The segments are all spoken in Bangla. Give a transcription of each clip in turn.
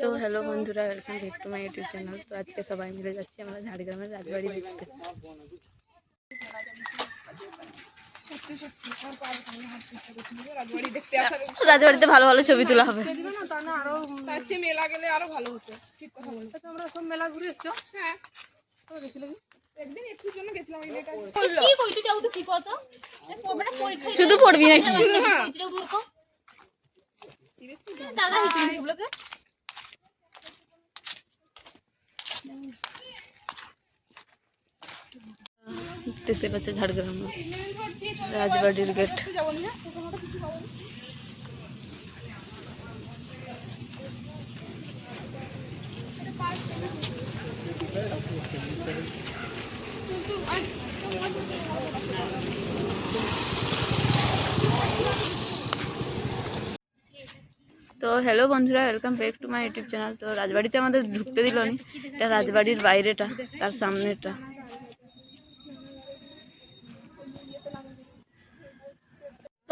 তো হ্যালো বন্ধুরা welcome back to my YouTube channel তো আজকে সবাই মিলে যাচ্ছি আমরা ঝাড়গ্রামের রাজবাড়ি দেখতে রাজবাড়িতে ভালো ভালো ছবি তোলা হবে। মেলা গেলে আরও ভালো হতো। ঠিক কথা বলছো। আমরা সব মেলা ঘুরে এসছো? হ্যাঁ। তো একদিন একটু জন্য গেছিলাম কি কইতে চাও তো কি কত? পড়বে না পরীক্ষা শুধু পড়বি নাকি? দাদা হিসেবে দেখতে পাচ্ছ ঝাড়গ্রাম রাজবাড়ির গেট। তো হ্যালো বন্ধুরা welcome back to my YouTube channel তো রাজবাড়িতে আমাদের ঢুকতে দিল নি, এটা রাজবাড়ির বাইরেটা, তার সামনেটা।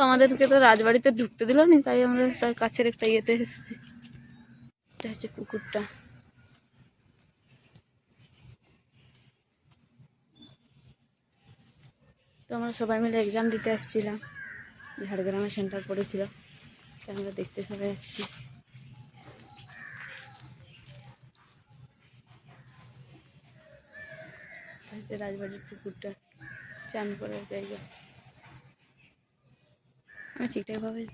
তো আমাদেরকে তো রাজবাড়িতে ঢুকতে দিল নি, তাই আমরা তার কাছের একটা ইয়েতে এসেছি। এটা হচ্ছে পুকুরটা। তো আমরা সবাই মিলে এক্সাম দিতে আসছিলাম। ঝাড়গ্রামে সেন্টার পড়েছিল আমরা দেখতে সবাই আসছি। রাজবাড়ির পুকুরটা চান করার জায়গা। मैं ठीक ठाक भाभी।